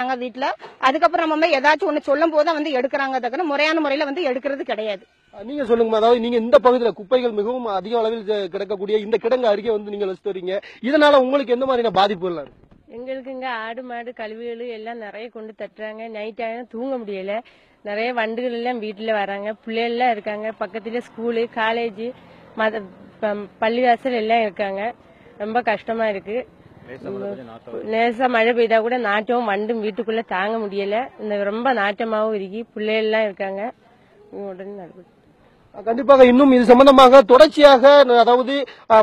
நாங்க வீட்டுல அதுக்கப்புறம் நம்ம ஏதாச்சும் ஒண்ணு சொல்லும் போது வந்து எடுக்கிறாங்க தவிர முறையான முறையில வந்து எடுக்கிறது கிடையாது. நீங்க சொல்லுங்க அதாவது நீங்க இந்த பகுதியில குப்பைகள் மிகவும் அதிக அளவில் கிடக்கக்கூடிய இந்த கிடங்கு அருகே வந்து நீங்க வச்சுட்டு வரீங்க. இதனால உங்களுக்கு எந்த மாதிரியான பாதிப்புகள் இருக்கு? எங்களுக்கு இங்க ஆடு மாடு கழுவிகள் எல்லாம் நிறைய கொண்டு தட்டுறாங்க. நைட் ஆயிரம் தூங்க முடியல. நிறைய வண்டுகள் எல்லாம் வீட்டுல வராங்க. பிள்ளைகள் எல்லாம் இருக்காங்க. பக்கத்துல ஸ்கூலு காலேஜ் மத பள்ளிவாசல் எல்லாம் இருக்காங்க. ரொம்ப கஷ்டமா இருக்கு. லேசா மழை பெய்தா கூட நாட்டம் வண்டும் வீட்டுக்குள்ள தாங்க முடியல. இந்த ரொம்ப நாட்டமாவும் இருக்கு. பிள்ளைகள் எல்லாம் இருக்காங்க உடனே கண்டிப்பாக இன்னும் இது சம்பந்தமாக தொடர்ச்சியாக அதாவது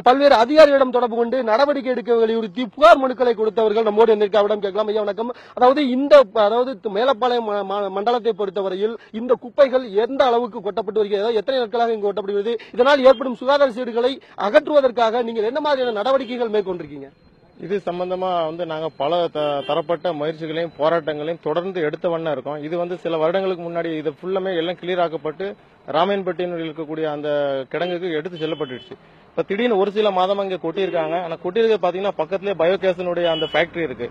பல்வேறு அதிகாரிகளிடம் தொடர்பு கொண்டு நடவடிக்கை எடுக்க வலியுறுத்தி புகார் மனுக்களை கொடுத்தவர்கள் நம்மோடு இருந்திருக்க அவரிடம் கேட்கலாம். ஐயா வணக்கம். அதாவது இந்த அதாவது மேலப்பாளையம் மண்டலத்தை பொறுத்தவரையில் இந்த குப்பைகள் எந்த அளவுக்கு கொட்டப்பட்டு வருகிறது? எத்தனை நாட்களாக இங்கு கொட்டப்படுகிறது இதனால் ஏற்படும் சுகாதார சீர்களை அகற்றுவதற்காக நீங்கள் என்ன மாதிரியான நடவடிக்கைகள் மேற்கொண்டிருக்கீங்க? இது சம்பந்தமா வந்து நாங்க பல த- தரப்பட்ட முயற்சிகளையும் போராட்டங்களையும் தொடர்ந்து எடுத்த வண்ணம் இருக்கோம். இது வந்து சில வருடங்களுக்கு முன்னாடி இது ஃபுல்லாமே எல்லாம் கிளியர் ஆக்கப்பட்டு ராமையன்பட்டியில் இருக்கக்கூடிய அந்த கிடங்குக்கு எடுத்து செல்லப்பட்டுடுச்சு. இப்ப திடீர்னு ஒரு சில மாதமா இங்க கொட்டியிருக்காங்க. ஆனா கொட்டியிருக்க பாத்தீங்கன்னா பக்கத்திலே பயோகேஸனுடைய அந்த ஃபேக்டரி இருக்கு.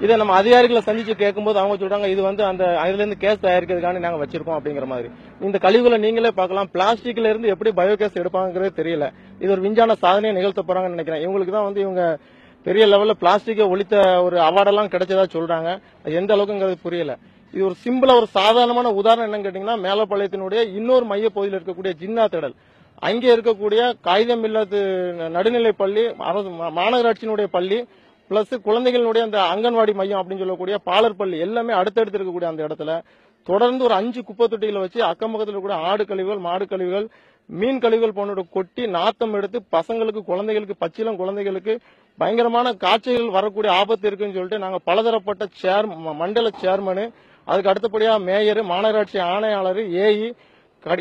இதை நம்ம அதிகாரிகளை சந்திச்சு கேட்கும்போது அவங்க சொல்றாங்க இது வந்து அந்த அதுல இருந்து கேஸ் தயாரிக்கிறதுக்கான நாங்க வச்சிருக்கோம் அப்படிங்கிற மாதிரி. இந்த கழிவுகளை நீங்களே பார்க்கலாம். பிளாஸ்டிக்ல இருந்து எப்படி பயோகேஸ் எடுப்பாங்கிறது தெரியல. இது ஒரு விஞ்ஞான சாதனையை நிகழ்த்த போறாங்கன்னு நினைக்கிறேன். இவங்களுக்கு தான் வந்து இவங்க பெரிய லெவல்ல பிளாஸ்டிக்கை ஒழித்த ஒரு அவார்டெல்லாம் கிடைச்சதா சொல்றாங்க. அது எந்த அளவுக்குங்கிறது புரியல. இது ஒரு சிம்பிளா ஒரு சாதாரணமான உதாரணம் என்னன்னு கேட்டீங்கன்னா மேலப்பாளையத்தினுடைய இன்னொரு மைய பகுதியில் இருக்கக்கூடிய ஜின்னா திடல். அங்கே இருக்கக்கூடிய காகிதம் இல்லாத நடுநிலை பள்ளி அரசு மா- மாநகராட்சியினுடைய பள்ளி பிளஸ் குழந்தைகளுடைய அந்த அங்கன்வாடி மையம் அப்படின்னு சொல்லக்கூடிய பாலர் பள்ளி எல்லாமே அடுத்தடுத்து இருக்கக்கூடிய அந்த இடத்துல தொடர்ந்து ஒரு அஞ்சு குப்பை தொட்டிகளை வச்சு அக்கம் பக்கத்தில் கூட ஆடு கழிவுகள் மாடு கழிவுகள் மீன் கழிவுகள் போன்ற கொட்டி நாத்தம் எடுத்து பசங்களுக்கு குழந்தைகளுக்கு பச்சிலம் குழந்தைகளுக்கு பயங்கரமான காய்ச்சல்கள் வரக்கூடிய ஆபத்து இருக்குன்னு சொல்லிட்டு நாங்கள் பலதரப்பட்ட சேர் மண்டல சேர்மனு அதுக்கு அடுத்தபடியாக மேயர் மாநகராட்சி ஆணையாளர் ஏஇ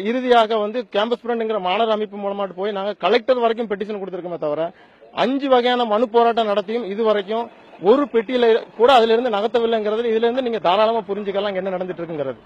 இறுதியாக வந்து கேம்பஸ் ஃப்ரெண்டுங்கிற மாணவர் அமைப்பு மூலமாட்டு போய் நாங்கள் கலெக்டர் வரைக்கும் பெட்டிஷன் கொடுத்துருக்கோமே தவிர அஞ்சு வகையான மனு போராட்டம் நடத்தியும் இது வரைக்கும் ஒரு பெட்டியில கூட அதுல இருந்து நகர்த்தவில்லைங்கிறது இதுல இருந்து நீங்க தாராளமா புரிஞ்சுக்கலாம் என்ன நடந்துட்டு இருக்குங்கிறது.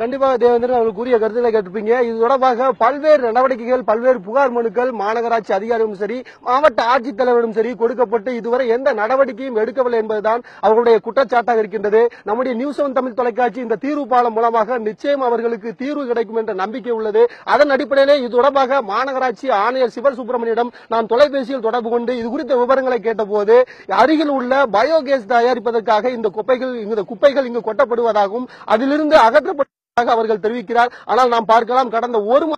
கண்டிப்பாக தேவேந்திரன் அவர்கள் கூறிய கருத்துக்களை கேட்டிருப்பீங்க. இது தொடர்பாக பல்வேறு நடவடிக்கைகள் பல்வேறு புகார் மனுக்கள் மாநகராட்சி அதிகாரிகளும் சரி மாவட்ட ஆட்சித்தலைவரும் சரி கொடுக்கப்பட்டு இதுவரை எந்த நடவடிக்கையும் எடுக்கவில்லை என்பதுதான் அவர்களுடைய குற்றச்சாட்டாக இருக்கின்றது. நம்முடைய நியூஸ் ஒன் தமிழ் தொலைக்காட்சி இந்த தீர்வு பாலம் மூலமாக நிச்சயம் அவர்களுக்கு தீர்வு கிடைக்கும் என்ற நம்பிக்கை உள்ளது. அதன் அடிப்படையிலே இது தொடர்பாக மாநகராட்சி ஆணையர் சிவர் சுப்பிரமணியிடம் நான் தொலைபேசியில் தொடர்பு கொண்டு இது குறித்த விவரங்களை கேட்டபோது அருகில் உள்ள பயோகேஸ் தயாரிப்பதற்காக இந்த குப்பைகள் இந்த குப்பைகள் இங்கு கொட்டப்படுவதாகவும் அதிலிருந்து அகற்றப்பட்டதாக அவர்கள் தெரிவிக்கிறார். ஆனால் நாம் பார்க்கலாம் கடந்த ஒரு